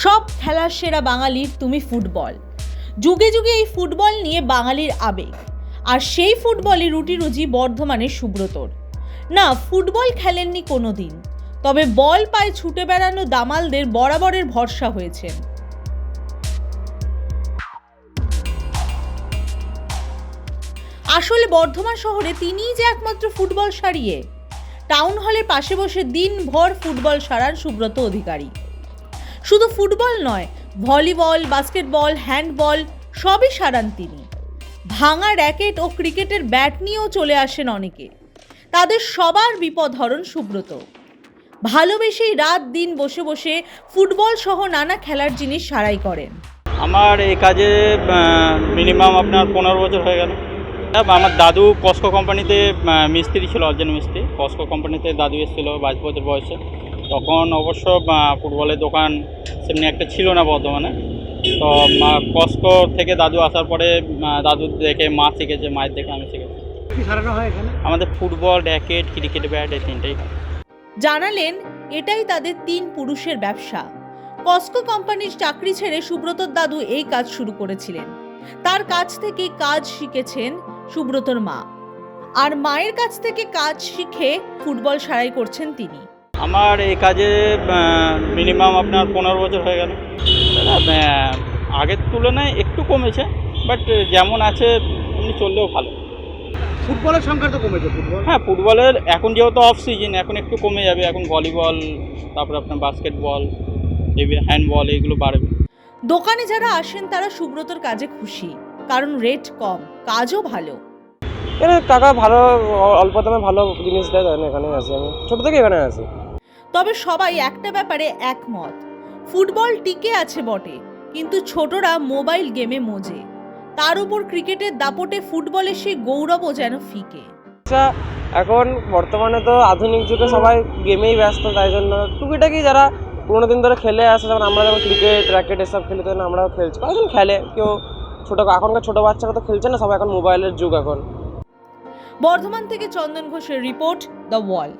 সব খেলার সেরা বাঙালির তুমি ফুটবল। যুগে যুগে এই ফুটবল নিয়ে বাঙালির আবেগ। আর সেই ফুটবলই রুটি রুজি বর্ধমানের সুব্রতর। না, ফুটবল খেলেননি কোনো দিন তবে বল পায়ে ছুটে বেড়ানো দামালদের বরাবরের ভরসা হয়েছেন আসলে বর্ধমান শহরে তিনিই যে একমাত্র ফুটবল সারিয়ে, টাউন হলের পাশে বসে দিনভর ফুটবল সারান সুব্রত অধিকারী। শুধু ফুটবল নয়, ভলিবল, বাস্কেটবল, হ্যান্ডবল, সবই সারান তিনি। ভাঙা র্যাকেট ও ক্রিকেটের ব্যাট নিয়েও চলে আসেন অনেকে। তাদের সবার বিপদ হরণ সুব্রত। ভালোবেসেই রাত দিন বসে বসে ফুটবল সহ নানা খেলার জিনিস সারাই করেন। আমার এই কাজে মিনিমাম আপনার পনেরো বছর হয়ে গেল। আমার দাদু কস্কো কোম্পানিতে মিস্ত্রি ছিল, অর্জন মিস্ত্রি। কস্কো কোম্পানিতে দাদু এসেছিল, বাইশ বছর বয়সে। তখন অবশ্য ফুটবলের দোকান সেমনি একটা ছিল না বর্ধমানে তো কস্কো থেকে দাদু আসার পরে দাদু দেখে মা শিখেছে মায়ের দেখে আমি শিখেছি। কি সারানো হয় এখানে? আমাদের ফুটবল র্যাকেট ক্রিকেট ব্যাট এই তিনটেই জানালেন এটাই তাদের তিন পুরুষের ব্যবসা। কস্কো কোম্পানির চাকরি ছেড়ে সুব্রতর দাদু এই কাজ শুরু করেছিলেন। তার কাছ থেকে কাজ শিখেছেন সুব্রতর মা। আর মায়ের কাছ থেকে কাজ শিখে ফুটবল সারাই করছেন তিনি। আমার এই কাজে মিনিমাম আপনার পনেরো বছর হয়ে গেল। আগের তুলনায় একটু কমেছে বাট যেমন আছে এমনি চললেও ভালো। ফুটবলের সংখ্যা তো কমেছে ফুটবল? হ্যাঁ ফুটবলের এখন যেহেতু অফ সিজন এখন একটু কমে যাবে। এখন ভলিবল তারপরে আপনার বাস্কেটবল হ্যান্ডবল এইগুলো বাড়বে। দোকানে যারা আসেন তারা সুব্রতর কাজে খুশি। কারণ রেট কম কাজও ভালো। এখানে টাকা ভালো অল্প দামে ভালো জিনিস দেয় এখানে আছি আমি। ছোটো থেকে এখানে আছি। তবে সবাই একটা ব্যাপারে একমত। ফুটবল টিকে আছে বটে কিন্তু ছোটরা মোবাইল গেমে মজে। তার উপর ক্রিকেটের দাপটে ফুটবলের সেই গৌরবও যেন ফিকে। আচ্ছা এখন বর্তমানে তো আধুনিক যুগে সবাই গেমেই ব্যস্ত তাই জন্য টুকিটাকি যারা পুরোনো দিন ধরে খেলে আসে যেমন আমরা যেমন ক্রিকেট র্যাকেট এসব খেলি তখন আমরাও খেলছি। কয়েকজন খেলে কেউ ছোটো এখনকার ছোটো বাচ্চারা তো খেলছে না সবাই এখন মোবাইলের যুগ এখন। বর্ধমান থেকে চন্দন ঘোষের রিপোর্ট দ্য ওয়াল।